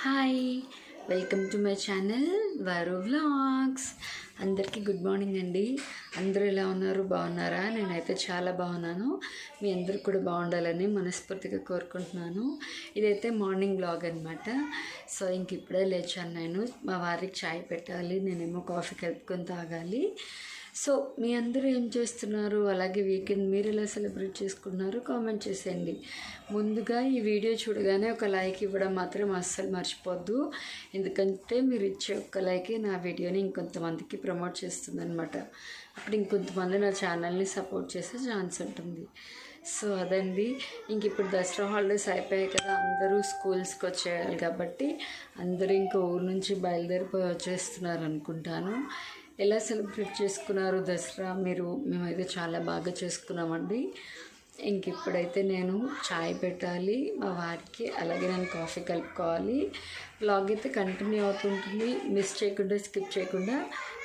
Hi. Welcome to my channel వారు vlogs. అందరికీ good morning అండి. అందరూ ఎలా ఉన్నారు? బాగున్నారా? నేనైతే చాలా బాగున్నాను. మీ అందరు కూడా బాగుండాలని మనస్ఫూర్తిగా కోరుకుంటున్నాను. ఇదైతే మార్నింగ్ బ్లాగ్ అనమాట సో ఇంక ఇప్పుడే లేచాను నేను. మా వారికి చాయ్ పెట్టాలి. నేనేమో కాఫీ కలుపుకొని తాగాలి. సో మీ అందరూ ఏం చేస్తున్నారు? అలాగే వీకెండ్ మీరు ఎలా సెలబ్రేట్ చేసుకున్నారు కామెంట్ చేసేయండి. ముందుగా ఈ వీడియో చూడగానే ఒక లైక్ ఇవ్వడం మాత్రం అస్సలు మర్చిపోద్దు. ఎందుకంటే మీరు ఇచ్చే ఒక్క లైకే నా వీడియోని ఇంకొంతమందికి ప్రమోట్ చేస్తుందనమాట అప్పుడు ఇంకొంతమంది నా ఛానల్ని సపోర్ట్ చేసే ఛాన్స్ ఉంటుంది. సో అదండి. ఇంక ఇప్పుడు దసరా హాలిడేస్ అయిపోయాయి కదా అందరూ స్కూల్స్కి వచ్చేయాలి కాబట్టి అందరూ ఇంకా ఊరు నుంచి బయలుదేరిపోయి వచ్చేస్తున్నారు అనుకుంటాను. ఎలా సెలబ్రేట్ చేసుకున్నారు దసరా? మీరు మేమైతే చాలా బాగా చేసుకున్నామండి. ఇంక ఇప్పుడైతే నేను చాయ్ పెట్టాలి మా వారికి అలాగే నేను కాఫీ కలుపుకోవాలి. బ్లాగ్ అయితే కంటిన్యూ అవుతుంటుంది. మిస్ చేయకుండా స్కిప్ చేయకుండా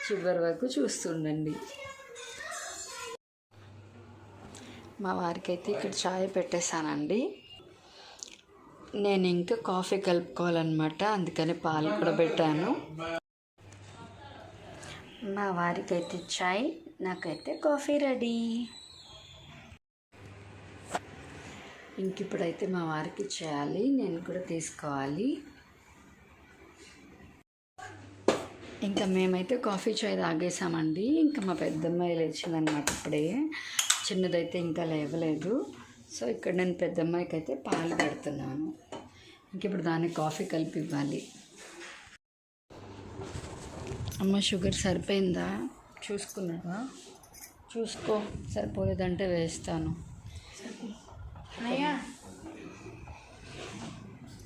చివరి వరకు చూస్తుండండి. మా వారికి అయితే ఇక్కడ చాయ్ పెట్టేశానండి. నేను ఇంకా కాఫీ కలుపుకోవాలన్నమాట అందుకని పాలు కూడా పెట్టాను. మా వారికైతే చాయ్ నాకైతే కాఫీ రెడీ. ఇంక ఇప్పుడైతే మా వారికి చేయాలి నేను కూడా తీసుకోవాలి. ఇంకా మేమైతే కాఫీ చాయ్ తాగేసామండి. ఇంకా మా పెద్దమ్మాయి లేచిందనమాట ఇప్పుడే. చిన్నదైతే ఇంకా లేవలేదు. సో ఇక్కడ నేను పెద్దమ్మాయికి అయితే పాలు పెడుతున్నాను. ఇంక ఇప్పుడు దానికి కాఫీ కలిపి ఇవ్వాలి అమ్మ షుగర్ సరిపోయిందా? చూసుకున్నావా? చూసుకో సరిపోలేదంటే వేస్తాను. అన్నయ్య.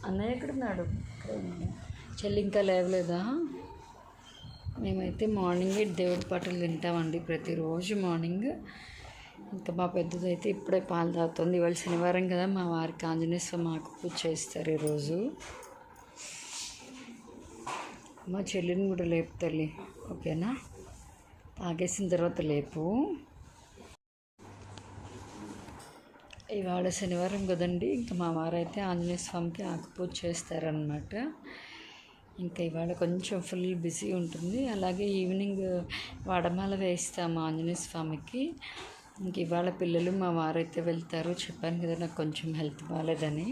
అన్నయ్య ఎక్కడున్నాడు? చెల్లి ఇంకా లేవలేదా? మేమైతే మార్నింగే దేవుడి పాటలు తింటామండి ప్రతిరోజు మార్నింగ్. ఇంకా మా పెద్దదైతే ఇప్పుడే పాలు తాగుతుంది. ఇవాళ శనివారం కదా మా వారికి ఆంజనేయ స్వామి ఆకు పూజ చేస్తారు ఈరోజు. మా చెల్లిని కూడా లేపు తల్లి. ఓకేనా? తాగేసిన తర్వాత లేపు. ఇవాళ శనివారం కదండి ఇంకా మా వారైతే ఆంజనేయ స్వామికి ఆకుపూజ చేస్తారనమాట ఇంకా ఇవాళ కొంచెం ఫుల్ బిజీ ఉంటుంది. అలాగే ఈవినింగ్ వడమాల వేస్తాము ఆంజనేయ స్వామికి. ఇంక ఇవాళ పిల్లలు మా వారైతే వెళ్తారు. చెప్పాను కదా నాకు కొంచెం హెల్త్ బాగాలేదని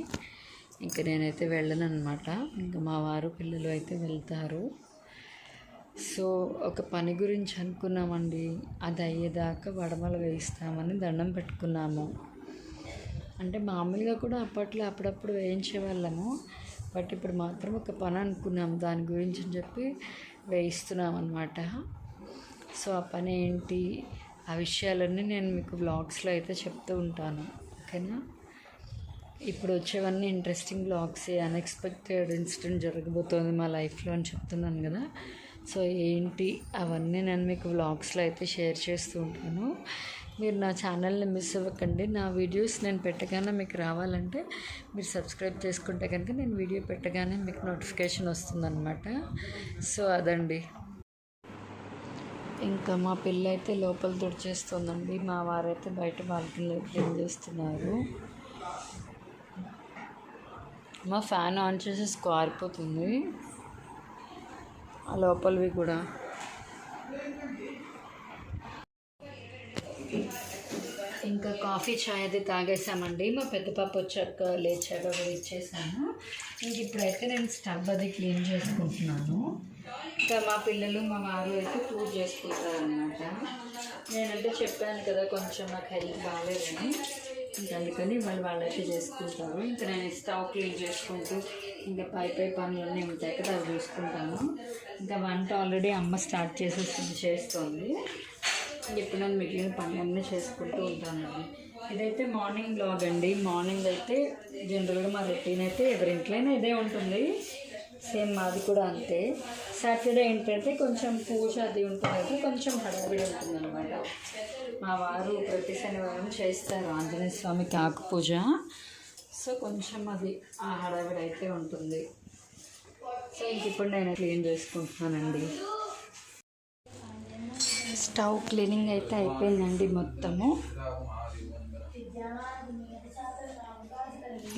ఇంకా నేనైతే వెళ్ళను అనమాట ఇంకా మా వారు పిల్లలు అయితే వెళ్తారు. సో ఒక పని గురించి అనుకున్నామండి. అది అయ్యేదాకా వడమలు వేయిస్తామని దండం పెట్టుకున్నాము. అంటే మామూలుగా కూడా అప్పట్లో అప్పుడప్పుడు వేయించే వాళ్ళము బట్ ఇప్పుడు మాత్రం ఒక పని అనుకున్నాం. దాని గురించి అని చెప్పి వేయిస్తున్నాం అనమాట సో ఆ పని ఏంటి ఆ విషయాలన్నీ నేను మీకు వ్లాగ్స్లో అయితే చెప్తూ ఉంటాను. ఓకేనా? ఇప్పుడు వచ్చేవన్నీ ఇంట్రెస్టింగ్ బ్లాగ్స్ అన్ఎక్స్పెక్టెడ్ ఇన్సిడెంట్ జరగబోతోంది మా లైఫ్లో అని చెప్తున్నాను కదా. సో ఏంటి అవన్నీ నేను మీకు వ్లాగ్స్లో అయితే షేర్ చేస్తూ ఉంటాను. మీరు నా ఛానల్ని మిస్ అవ్వకండి. నా వీడియోస్ నేను పెట్టగానే మీకు రావాలంటే మీరు సబ్స్క్రైబ్ చేసుకుంటే కనుక నేను వీడియో పెట్టగానే మీకు నోటిఫికేషన్ వస్తుందన్నమాట. సో అదండి. ఇంకా మా పిల్ల అయితే లోపల తుడిచేస్తుందండి మా వారైతే బయట బాల్కనీలో క్లీన్ చేస్తున్నారు. మా ఫ్యాన్ ఆన్ చేసి స్కారిపోతుంది ఆ లోపలివి కూడా. ఇంకా కాఫీ చాయ్ అది తాగేసామండి. మా పెద్ద పాప వచ్చాక లేచాక కూడా ఇచ్చేసాను. ఇంక ఇప్పుడైతే నేను స్టవ్ అది క్లీన్ చేసుకుంటున్నాను. ఇంకా మా పిల్లలు మా వారు అయితే పూజ చేసుకుంటారు అనమాట నేనంటే చెప్పాను కదా కొంచెం నాకు హెల్త్ బాగాలేదని. అందుకని వాళ్ళు వాళ్ళైతే చేసుకుంటారు. ఇంకా నేను స్టవ్ క్లీన్ చేసుకుంటూ ఇంకా పై పై పనులన్నీ ఉంటాయి కదా అవి చూసుకుంటాను. ఇంకా వంట ఆల్రెడీ అమ్మ స్టార్ట్ చేసేస్తుంది చేస్తుంది. ఇప్పుడు నేను మిగిలిన పనులన్నీ చేసుకుంటూ ఉంటానండి. ఇదైతే మార్నింగ్ బ్లాగ్ అండి. మార్నింగ్ అయితే జనరల్గా మా రొటీన్ అయితే ఎవరింట్లైనా ఇదే ఉంటుంది. సేమ్ మాది కూడా అంతే. సాటర్డే ఏంటంటే కొంచెం పూజ అది ఉంటుంది కదా కొంచెం హడావిడి ఉంటుంది అనమాట మా వారు ప్రతి శనివారం చేస్తారు ఆంజనేయ స్వామికి ఆకు పూజ. సో కొంచెం అది ఆ హడావిడి అయితే ఉంటుంది. సో ఇంక ఇప్పుడు నేను క్లీన్ చేసుకుంటున్నానండి. స్టవ్ క్లీనింగ్ అయితే అయిపోయిందండి మొత్తము.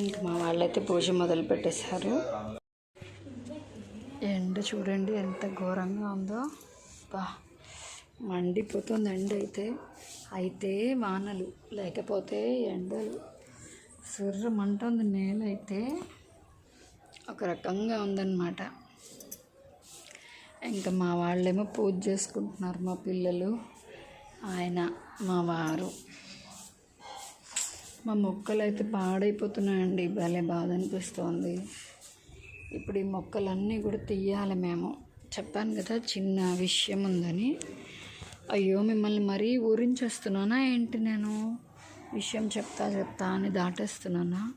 ఇంక మా వాళ్ళైతే పూజ మొదలు పెట్టేశారు ఎండ చూడండి ఎంత ఘోరంగా ఉందో. బా మండిపోతుంది ఎండ అయితే. అయితే వానలు లేకపోతే ఎండలు. సుర్రమంటుంది నేల అయితే. ఒక రకంగా ఉందన్నమాట. ఇంకా మా వాళ్ళేమో పూజ చేసుకుంటున్నారు మా పిల్లలు ఆయన మా వారు. మా మొక్కలు అయితే పాడైపోతున్నాయండి భలే బాధ అనిపిస్తోంది. ఇప్పుడు ఈ మొక్కలన్నీ కూడా తీయాలి మేము. చెప్పాను కదా చిన్న విషయం ఉందని. అయ్యో మిమ్మల్ని మరీ ఊరించేస్తున్నానా ఏంటి నేను? విషయం చెప్తా చెప్తా అని దాటేస్తున్నానా?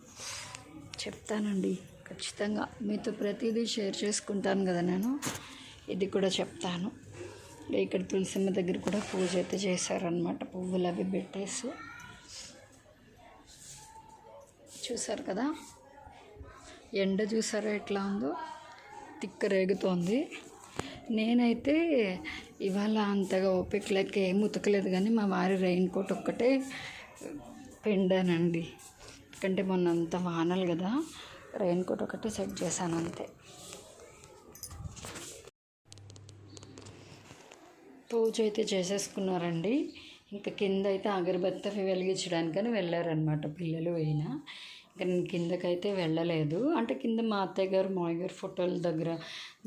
చెప్తానండి ఖచ్చితంగా. మీతో ప్రతిదీ షేర్ చేసుకుంటాను కదా నేను. ఇది కూడా చెప్తాను. ఇక్కడ తులసిమ్మ దగ్గర కూడా పూజ అయితే చేశారనమాట పువ్వులు అవి పెట్టేసి. చూసారు కదా? ఎండ చూసారా ఎట్లా ఉందో? తిక్క రేగుతోంది. నేనైతే ఇవాళ అంతగా ఓపిక లెక్క ఏం ఉతకలేదు కానీ మా వారి రెయిన్ కోట్ ఒక్కటే పిండానండి. ఎందుకంటే మొన్న అంత వానలు కదా రెయిన్ కోట్ ఒకటే సెట్ చేశాను అంతే. పూజ అయితే చేసేసుకున్నారండి. ఇంకా కింద అయితే అగరబత్త వెలిగించడానికని వెళ్ళారనమాట పిల్లలు అయినా కిందకైతే వెళ్ళలేదు. అంటే కింద మా అత్తయ్య గారు మాయ గారు ఫోటోల దగ్గర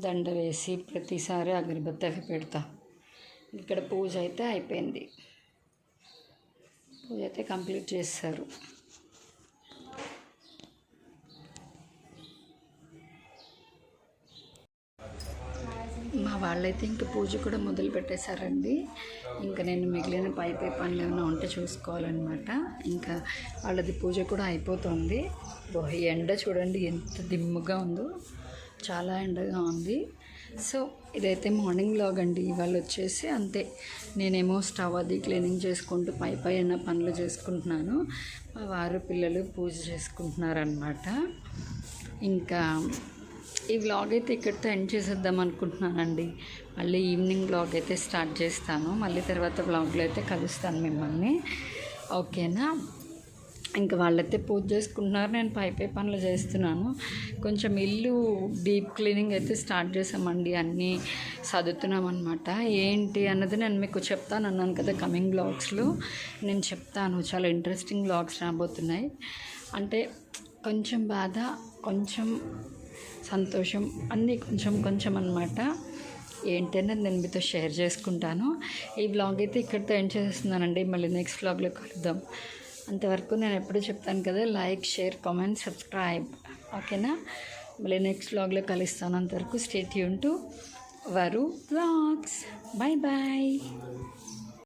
దండ వేసి ప్రతిసారి అగరబత్తి అవి పెడతా. ఇక్కడ పూజ అయితే అయిపోయింది. పూజ అయితే కంప్లీట్ చేస్తారు మా వాళ్ళైతే ఇంక పూజ కూడా మొదలు పెట్టేశారండి. ఇంకా నేను మిగిలిన పై పై పనులు ఏమైనా ఉంటే చూసుకోవాలన్నమాట. ఇంకా వాళ్ళది పూజ కూడా అయిపోతుంది. ఓ, ఈ ఎండ చూడండి ఎంత దిమ్ముగా ఉందో. చాలా ఎండగా ఉంది. సో ఇదైతే మార్నింగ్ లాగ్ అండి. ఇవాళ వచ్చేసి అంతే. నేనేమో స్టవ్ అది క్లీనింగ్ చేసుకుంటూ పై పై అయినా పనులు చేసుకుంటున్నాను. మా వారు పిల్లలు పూజ చేసుకుంటున్నారనమాట ఇంకా ఈ వ్లాగ్ అయితే ఇక్కడితో ఎండ్ చేసేద్దాం అనుకుంటున్నానండి. మళ్ళీ ఈవినింగ్ వ్లాగ్ అయితే స్టార్ట్ చేస్తాను. మళ్ళీ తర్వాత వ్లాగ్లో అయితే కలుస్తాను మిమ్మల్ని. ఓకేనా? ఇంకా వాళ్ళైతే పూజ చేసుకుంటున్నారు. నేను పై పై పనులు చేస్తున్నాను. కొంచెం ఇల్లు డీప్ క్లీనింగ్ అయితే స్టార్ట్ చేసామండి అన్నీ చదువుతున్నాం అనమాట ఏంటి అన్నది నేను మీకు చెప్తాను అన్నాను కదా కమింగ్ బ్లాగ్స్లో నేను చెప్తాను. చాలా ఇంట్రెస్టింగ్ బ్లాగ్స్ రాబోతున్నాయి. అంటే కొంచెం బాధ కొంచెం సంతోషం అన్నీ కొంచెం కొంచెం అనమాట ఏంటనేది నేను మీతో షేర్ చేసుకుంటాను. ఈ వ్లాగ్ అయితే ఇక్కడితో ఎండ్ చేసేస్తున్నానండి మళ్ళీ నెక్స్ట్ బ్లాగ్లో కలుద్దాం. అంతవరకు నేను ఎప్పుడు చెప్తాను కదా లైక్ షేర్ కామెంట్ సబ్స్క్రైబ్ ఓకేనా మళ్ళీ నెక్స్ట్ బ్లాగ్లో కలుస్తాను. అంతవరకు స్టేట్ యూన్ టు వరు బ్లాగ్స్ బాయ్ బాయ్